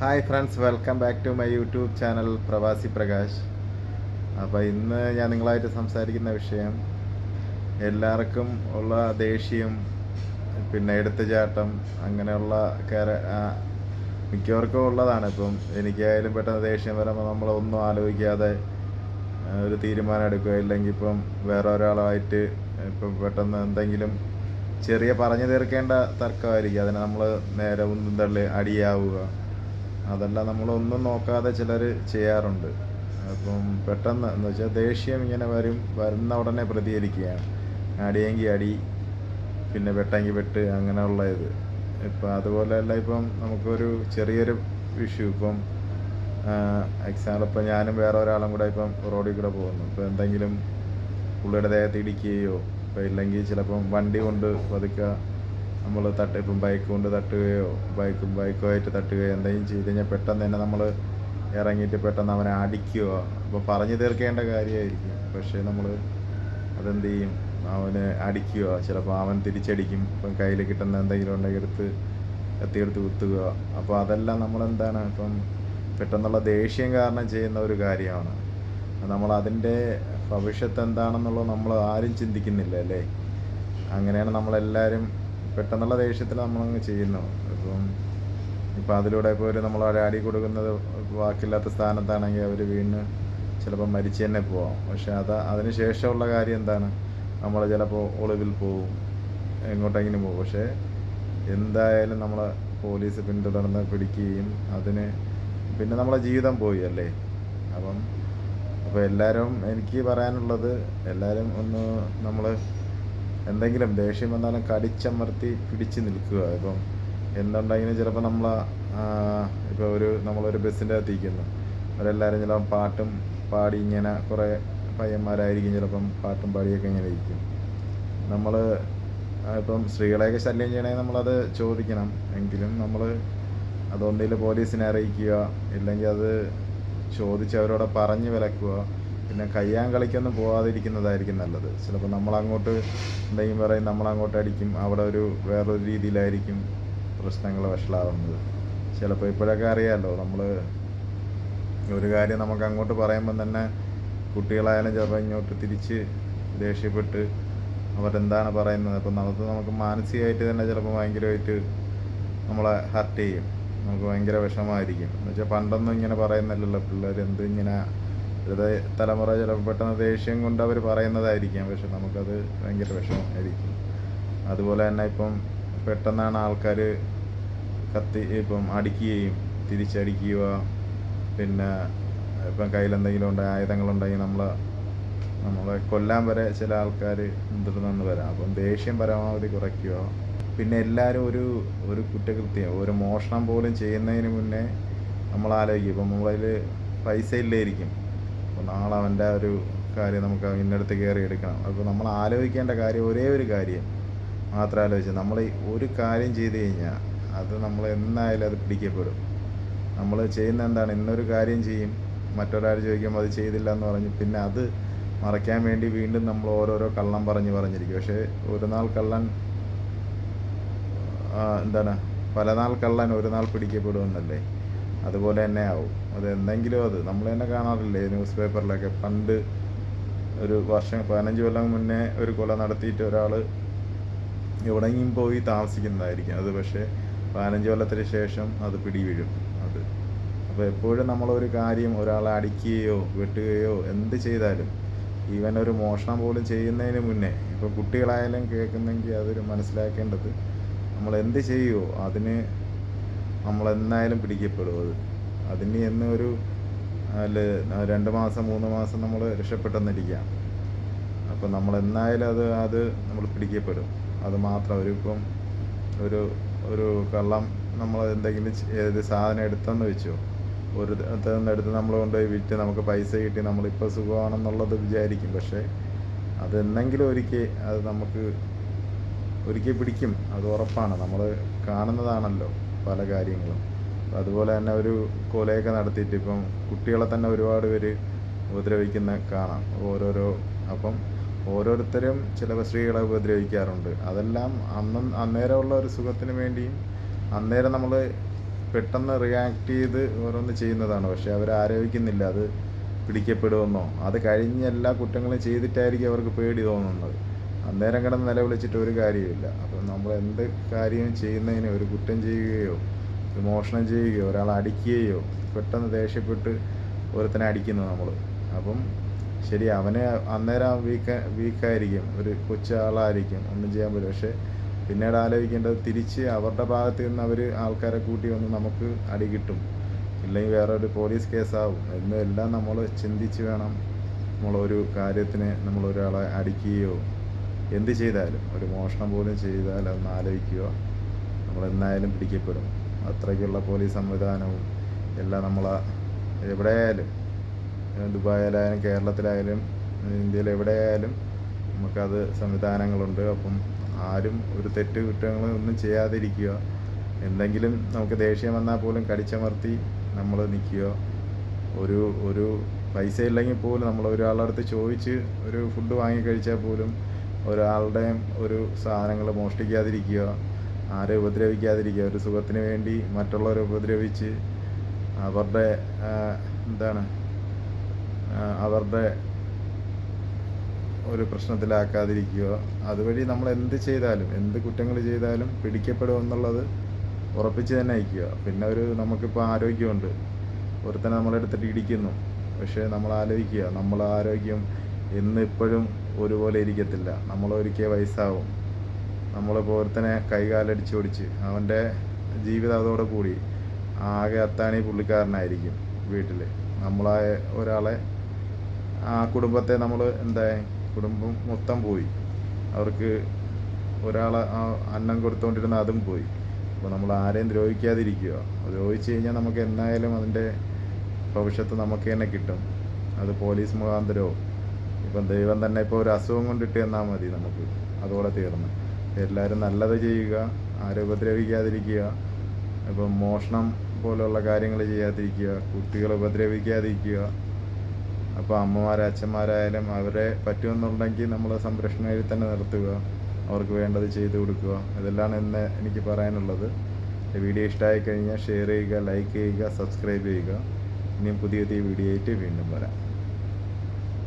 Hi friends welcome back to my YouTube channel Pravasi Prakash അപ്പോൾ ഇന്ന് ഞാൻ നിങ്ങളായിട്ട് സംസാരിക്കുന്ന വിഷയം എല്ലാവർക്കും ഉള്ള ദേഷ്യം പിന്നെ എടുത്തുചാട്ടം അങ്ങനെയുള്ള മിക്കവർക്കും ഉള്ളതാണ്. ഇപ്പം എനിക്കായാലും പെട്ടെന്ന് ദേഷ്യം വരുമ്പോൾ നമ്മളൊന്നും ആലോചിക്കാതെ ഒരു തീരുമാനം എടുക്കുക. ഇല്ലെങ്കിൽ ഇപ്പം വേറെ ഒരാളായിട്ട് ഇപ്പം പെട്ടെന്ന് എന്തെങ്കിലും ചെറിയ പറഞ്ഞു തീർക്കേണ്ട തർക്കമായിരിക്കും. അതിനെ നമ്മൾ നേരെ ഒന്നും തള്ളി അടിയാവുക. അതെല്ലാം നമ്മളൊന്നും നോക്കാതെ ചിലർ ചെയ്യാറുണ്ട്. അപ്പം പെട്ടെന്ന് എന്ന് വെച്ചാൽ ദേഷ്യം ഇങ്ങനെ വരും വരുന്ന ഉടനെ പ്രതികരിക്കുകയാണ്. അടിയെങ്കിൽ അടി പിന്നെ വെട്ടെങ്കിൽ വെട്ട് അങ്ങനെയുള്ള ഇത്. ഇപ്പം അതുപോലെയല്ല ഇപ്പം നമുക്കൊരു ചെറിയൊരു ഇഷ്യൂ ഇപ്പം എക്സാമ്പിൾ ഇപ്പം ഞാനും വേറെ ഒരാളും കൂടെ ഇപ്പം റോഡിൽ കൂടെ പോകുന്നു. ഇപ്പം എന്തെങ്കിലും പുള്ളിയുടെ ദേഹത്ത് ഇടിക്കുകയോ ഇപ്പം ഇല്ലെങ്കിൽ ചിലപ്പം വണ്ടി കൊണ്ട് പതുക്കെ നമ്മൾ തട്ട് ഇപ്പം ബൈക്ക് കൊണ്ട് തട്ടുകയോ ബൈക്കും ബൈക്കുമായിട്ട് തട്ടുകയോ എന്തെങ്കിലും ചെയ്ത് കഴിഞ്ഞാൽ പെട്ടെന്ന് തന്നെ നമ്മൾ ഇറങ്ങിയിട്ട് പെട്ടെന്ന് അവനെ അടിക്കുക അപ്പോൾ പറഞ്ഞു തീർക്കേണ്ട കാര്യമായിരിക്കും. പക്ഷേ നമ്മൾ അതെന്ത് ചെയ്യും? അവന് അടിക്കുക ചിലപ്പോൾ അവൻ തിരിച്ചടിക്കും. ഇപ്പം കയ്യിൽ കിട്ടുന്ന എന്തെങ്കിലും ഉണ്ടെങ്കിൽ എടുത്ത് എത്തിയെടുത്ത് കുത്തുക അപ്പോൾ അതെല്ലാം നമ്മളെന്താണ് ഇപ്പം പെട്ടെന്നുള്ള ദേഷ്യം കാരണം ചെയ്യുന്ന ഒരു കാര്യമാണ്. നമ്മൾ അതിന്റെ ഭവിഷ്യത്ത് എന്താണെന്നുള്ളത് നമ്മൾ ആരും ചിന്തിക്കുന്നില്ല അല്ലേ? അങ്ങനെയാണ് നമ്മളെല്ലാവരും പെട്ടെന്നുള്ള ദേഷ്യത്തിൽ നമ്മളങ്ങ് ചെയ്യുന്നു. ഇപ്പം ഇപ്പം അതിലൂടെ ഇപ്പോൾ ഒരു നമ്മൾ അടി കൊടുക്കുന്നത് വാക്കില്ലാത്ത സ്ഥാനത്താണെങ്കിൽ അവർ വീണ് ചിലപ്പോൾ മരിച്ചു തന്നെ പോവാം. പക്ഷെ അത് അതിന് ശേഷമുള്ള കാര്യം എന്താണ്? നമ്മൾ ചിലപ്പോൾ ഒളിവിൽ പോവും. എങ്ങോട്ടെങ്കിലും പോകും പക്ഷേ എന്തായാലും നമ്മൾ പോലീസ് പിന്തുടർന്ന് പിടിക്കുകയും അതിന് പിന്നെ നമ്മളെ ജീവിതം പോയി അല്ലേ? അപ്പം അപ്പോൾ എല്ലാവരും എനിക്ക് പറയാനുള്ളത് എല്ലാവരും ഒന്ന് നമ്മൾ എന്തെങ്കിലും ദേഷ്യം വന്നാലും കടിച്ചമർത്തി പിടിച്ച് നിൽക്കുക. ഇപ്പം എന്തുണ്ടെങ്കിലും ചിലപ്പോൾ നമ്മൾ ഇപ്പോൾ ഒരു നമ്മളൊരു ബസ്സിന്റെ അകത്ത് ഇരിക്കുന്നു അവരെല്ലാവരും ചിലപ്പം പാട്ടും പാടി ഇങ്ങനെ കുറേ പയ്യന്മാരായിരിക്കും ചിലപ്പം പാട്ടും പാടിയൊക്കെ ഇങ്ങനെ ഇരിക്കും. നമ്മൾ ഇപ്പം സ്ത്രീകളെയൊക്കെ ശല്യം ചെയ്യണമെങ്കിൽ നമ്മളത് ചോദിക്കണം. എങ്കിലും നമ്മൾ അതൊന്നിൽ പോലീസിനെ അറിയിക്കുക ഇല്ലെങ്കിൽ അത് ചോദിച്ച് അവരോട് പറഞ്ഞ് വിലക്കുക. പിന്നെ കയ്യാങ്കളിക്കൊന്നും പോകാതിരിക്കുന്നതായിരിക്കും നല്ലത്. ചിലപ്പോൾ നമ്മളങ്ങോട്ട് എന്തെങ്കിലും പറയും നമ്മളങ്ങോട്ട് അടിക്കും. അവിടെ ഒരു വേറൊരു രീതിയിലായിരിക്കും പ്രശ്നങ്ങൾ വഷളാവുന്നത്. ചിലപ്പോൾ ഇപ്പോഴൊക്കെ അറിയാമല്ലോ നമ്മൾ ഒരു കാര്യം നമുക്ക് അങ്ങോട്ട് പറയുമ്പം തന്നെ കുട്ടികളായാലും ചിലപ്പോൾ ഇങ്ങോട്ട് തിരിച്ച് ദേഷ്യപ്പെട്ട് അവരെന്താണ് പറയുന്നത്? അപ്പം നമുക്ക് നമുക്ക് മാനസികമായിട്ട് തന്നെ ചിലപ്പോൾ ഭയങ്കരമായിട്ട് നമ്മളെ ഹർട്ട് ചെയ്യും. നമുക്ക് ഭയങ്കര വിഷമമായിരിക്കും. എന്ന് വെച്ചാൽ പണ്ടൊന്നും ഇങ്ങനെ പറയുന്നില്ലല്ലോ പിള്ളേർ എന്ത് ഇങ്ങനെ ഇപ്പോഴത്തെ തലമുറ ചിലപ്പോൾ പെട്ടെന്ന് ദേഷ്യം കൊണ്ട് അവർ പറയുന്നതായിരിക്കാം. പക്ഷെ നമുക്കത് ഭയങ്കര വിഷമമായിരിക്കും. അതുപോലെ തന്നെ ഇപ്പം പെട്ടെന്നാണ് ആൾക്കാർ കത്തി ഇപ്പം അടിക്കുകയും തിരിച്ചടിക്കുക. പിന്നെ ഇപ്പം കയ്യിലെന്തെങ്കിലും ഉണ്ടെങ്കിൽ ആയുധങ്ങളുണ്ടെങ്കിൽ നമ്മൾ നമ്മളെ കൊല്ലാൻ വരെ ചില ആൾക്കാർ മുതിർന്നു വരാം. അപ്പം ദേഷ്യം പരമാവധി കുറയ്ക്കുക. പിന്നെ എല്ലാവരും ഒരു ഒരു കുറ്റകൃത്യം ഒരു മോഷണം പോലും ചെയ്യുന്നതിന് മുന്നേ നമ്മൾ ആലോചിക്കും ഇപ്പം നമ്മളതിൽ പൈസ ഇല്ലായിരിക്കും. അപ്പോൾ നാളെ അവന്റെ ഒരു കാര്യം നമുക്ക് ഇന്നടുത്ത് കയറി എടുക്കണം അപ്പോൾ നമ്മൾ ആലോചിക്കേണ്ട കാര്യം ഒരേ ഒരു കാര്യം മാത്രം ആലോചിച്ച് നമ്മൾ ഒരു കാര്യം ചെയ്ത് കഴിഞ്ഞാൽ അത് നമ്മൾ എന്നായാലും അത് പിടിക്കപ്പെടും. നമ്മൾ ചെയ്യുന്ന എന്താണ്? ഇന്നൊരു കാര്യം ചെയ്യും മറ്റൊരാൾ ചോദിക്കുമ്പോൾ അത് ചെയ്തില്ല എന്ന് പറഞ്ഞ് പിന്നെ അത് മറയ്ക്കാൻ വേണ്ടി വീണ്ടും നമ്മൾ ഓരോരോ കള്ളം പറഞ്ഞ് പറഞ്ഞിരിക്കും. പക്ഷേ ഒരു നാൾ കള്ളൻ എന്താണ്? പല നാൾ കള്ളൻ ഒരു നാൾ പിടിക്കപ്പെടുമെന്നല്ലേ? അതുപോലെ തന്നെ ആവും. അത് എന്തെങ്കിലും അത്. നമ്മൾ തന്നെ കാണാറില്ലേ ന്യൂസ് പേപ്പറിലൊക്കെ പണ്ട് ഒരു വർഷം പതിനഞ്ച് കൊല്ലം മുന്നേ ഒരു കൊല നടത്തിയിട്ട് ഒരാൾ എവിടെയെങ്കിലും പോയി താമസിക്കുന്നതായിരിക്കും. അത് പക്ഷേ പതിനഞ്ച് കൊല്ലത്തിന് ശേഷം അത് പിടി വീഴും അത്. അപ്പോൾ എപ്പോഴും നമ്മളൊരു കാര്യം ഒരാളെ അടിക്കുകയോ വെട്ടുകയോ എന്ത് ചെയ്താലും ഈവൻ ഒരു മോഷണം പോലും ചെയ്യുന്നതിന് മുന്നേ ഇപ്പോൾ കുട്ടികളായാലും കേൾക്കുന്നെങ്കിൽ അതൊരു മനസ്സിലാക്കേണ്ടത് നമ്മൾ എന്ത് ചെയ്യുമോ അതിന് നമ്മൾ എന്നായാലും പിടിക്കപ്പെടും അത്. അതിന് എന്ന് ഒരു അല്ല രണ്ട് മാസം മൂന്ന് മാസം നമ്മൾ രക്ഷപ്പെട്ടെന്നിരിക്കാം. അപ്പം നമ്മൾ എന്നായാലും അത് അത് നമ്മൾ പിടിക്കപ്പെടും. അത് മാത്രം ഒരു ഇപ്പം ഒരു ഒരു കള്ളം നമ്മൾ എന്തെങ്കിലും ഏത് സാധനം എടുത്തെന്ന് വെച്ചു. ഒരു എടുത്ത് നമ്മൾ കൊണ്ടുപോയി വിറ്റ് നമുക്ക് പൈസ കിട്ടി നമ്മളിപ്പോൾ സുഖമാണെന്നുള്ളത് വിചാരിക്കും. പക്ഷേ അത് എന്നെങ്കിലും ഒരിക്കൽ അത് നമുക്ക് ഒരിക്കൽ പിടിക്കും. അത് ഉറപ്പാണ്. നമ്മൾ കാണുന്നതാണല്ലോ. പല കാര്യങ്ങളും. അതുപോലെ തന്നെ ഒരു കൊലയൊക്കെ നടത്തിയിട്ട് ഇപ്പം കുട്ടികളെ തന്നെ ഒരുപാട് പേര് ഉപദ്രവിക്കുന്ന കാണാം. ഓരോരോ അപ്പം ഓരോരുത്തരും ചില സ്ത്രീകളെ ഉപദ്രവിക്കാറുണ്ട്. അതെല്ലാം അന്ന് അന്നേരമുള്ള ഒരു സുഖത്തിന് വേണ്ടിയും അന്നേരം നമ്മൾ പെട്ടെന്ന് റിയാക്ട് ചെയ്ത് ഓരോന്ന് ചെയ്യുന്നതാണ്. പക്ഷെ അവർ ആരോപിക്കുന്നില്ല. അത് പിടിക്കപ്പെടുമെന്നോ? അത് കഴിഞ്ഞ എല്ലാ കുറ്റങ്ങളും ചെയ്തിട്ടായിരിക്കും അവർക്ക് പേടി തോന്നുന്നത്. അന്നേരം കിടന്ന് നിലവിളിച്ചിട്ട് ഒരു കാര്യമില്ല അപ്പം നമ്മൾ എന്ത് കാര്യം ചെയ്യുന്നതിന് ഒരു കുറ്റം ചെയ്യുകയോ ഒരു മോഷണം ചെയ്യുകയോ ഒരാളെ അടിക്കുകയോ പെട്ടെന്ന് ദേഷ്യപ്പെട്ട് ഒരുത്തനെ അടിക്കുന്നു നമ്മൾ. അപ്പം ശരി അവനെ അന്നേരം വീക്ക് വീക്കായിരിക്കും ഒരു കൊച്ചാളായിരിക്കും ഒന്നും ചെയ്യാൻ പറ്റും പക്ഷേ പിന്നീട് ആലോചിക്കേണ്ടത് തിരിച്ച് അവരുടെ ഭാഗത്ത് നിന്ന് അവർ ആൾക്കാരെ കൂട്ടി വന്ന് നമുക്ക് അടി കിട്ടും. ഇല്ലെങ്കിൽ വേറെ ഒരു പോലീസ് കേസാവും. എന്നും എല്ലാം നമ്മൾ ചിന്തിച്ച് വേണം നമ്മളൊരു കാര്യത്തിന് നമ്മളൊരാളെ അടിക്കുകയോ എന്ത് ചെയ്താലും ഒരു മോഷണം പോലും ചെയ്താൽ അതൊന്ന് ആലോചിക്കുക. നമ്മൾ എന്നായാലും പിടിക്കപ്പെടും. അത്രയ്ക്കുള്ള പോലീസ് സംവിധാനവും എല്ലാം നമ്മൾ എവിടെയായാലും ദുബായിലായാലും കേരളത്തിലായാലും ഇന്ത്യയിൽ എവിടെയായാലും നമുക്കത് സംവിധാനങ്ങളുണ്ട്. അപ്പം ആരും ഒരു തെറ്റ് കുറ്റങ്ങൾ ഒന്നും ചെയ്യാതിരിക്കുക. എന്തെങ്കിലും നമുക്ക് ദേഷ്യം വന്നാൽ പോലും കടിച്ചമർത്തി നമ്മൾ നിൽക്കുക. ഒരു ഒരു പൈസ ഇല്ലെങ്കിൽ പോലും നമ്മൾ ഒരാളുടെ അടുത്ത് ചോദിച്ച് ഒരു ഫുഡ് വാങ്ങി കഴിച്ചാൽ പോലും ഒരാളുടെയും ഒരു സാധനങ്ങൾ മോഷ്ടിക്കാതിരിക്കുക ആരെ ഉപദ്രവിക്കാതിരിക്കുക ഒരു സുഖത്തിന് വേണ്ടി മറ്റുള്ളവരെ ഉപദ്രവിച്ച് അവരുടെ എന്താണ് അവരുടെ ഒരു പ്രശ്നത്തിലാക്കാതിരിക്കുക. അതുവഴി നമ്മൾ എന്ത് ചെയ്താലും എന്ത് കുറ്റങ്ങൾ ചെയ്താലും പിടിക്കപ്പെടും എന്നുള്ളത് ഉറപ്പിച്ച് തന്നെ അയക്കുക. പിന്നെ ഒരു നമുക്കിപ്പോൾ ആരോഗ്യമുണ്ട്. ഒരുത്തനെ നമ്മളെടുത്തിട്ട് ഇടിക്കുന്നു. പക്ഷേ നമ്മൾ ആലോചിക്കുക നമ്മളെ ആരോഗ്യം എന്ന് ഇപ്പോഴും ഒരുപോലെ ഇരിക്കത്തില്ല. നമ്മൾ ഒരിക്കൽ വയസ്സാവും നമ്മളിപ്പോൾ ഒരുത്തനെ കൈകാലടിച്ച് ഓടിച്ച് അവന്റെ ജീവിതം അതോടെ കൂടി ആകെ അത്താണി പുള്ളിക്കാരനായിരിക്കും വീട്ടിൽ നമ്മളായ ഒരാളെ ആ കുടുംബത്തെ നമ്മൾ എന്താ കുടുംബം മൊത്തം പോയി. അവർക്ക് ഒരാളെ അന്നം കൊടുത്തുകൊണ്ടിരുന്ന അതും പോയി. അപ്പോൾ നമ്മൾ ആരെയും ദ്രോഹിക്കാതിരിക്കുക. ദ്രോഹിച്ച് കഴിഞ്ഞാൽ നമുക്ക് എന്തായാലും അതിന്റെ ഭവിഷ്യത്ത് നമുക്ക് തന്നെ കിട്ടും. അത് പോലീസ് മുഖാന്തരമോ ഇപ്പം ദൈവം തന്നെ ഇപ്പോൾ ഒരു അസുഖം കൊണ്ടിട്ട് തന്നാൽ മതി നമുക്ക്. അതോടെ തീർന്ന്. എല്ലാവരും നല്ലത് ചെയ്യുക ആരും ഉപദ്രവിക്കാതിരിക്കുക ഇപ്പം മോഷണം പോലുള്ള കാര്യങ്ങൾ ചെയ്യാതിരിക്കുക കുട്ടികളെ ഉപദ്രവിക്കാതിരിക്കുക. അപ്പോൾ അമ്മമാരെ അച്ഛന്മാരായാലും അവരെ പറ്റുമെന്നുണ്ടെങ്കിൽ നമ്മൾ സംരക്ഷണയിൽ തന്നെ നിർത്തുക. അവർക്ക് വേണ്ടത് ചെയ്തു കൊടുക്കുക. ഇതെല്ലാം ഇന്ന് എനിക്ക് പറയാനുള്ളത്. വീഡിയോ ഇഷ്ടമായി കഴിഞ്ഞാൽ ഷെയർ ചെയ്യുക ലൈക്ക് ചെയ്യുക സബ്സ്ക്രൈബ് ചെയ്യുക. ഇനിയും പുതിയ പുതിയ വീഡിയോ ആയിട്ട് വീണ്ടും വരാം.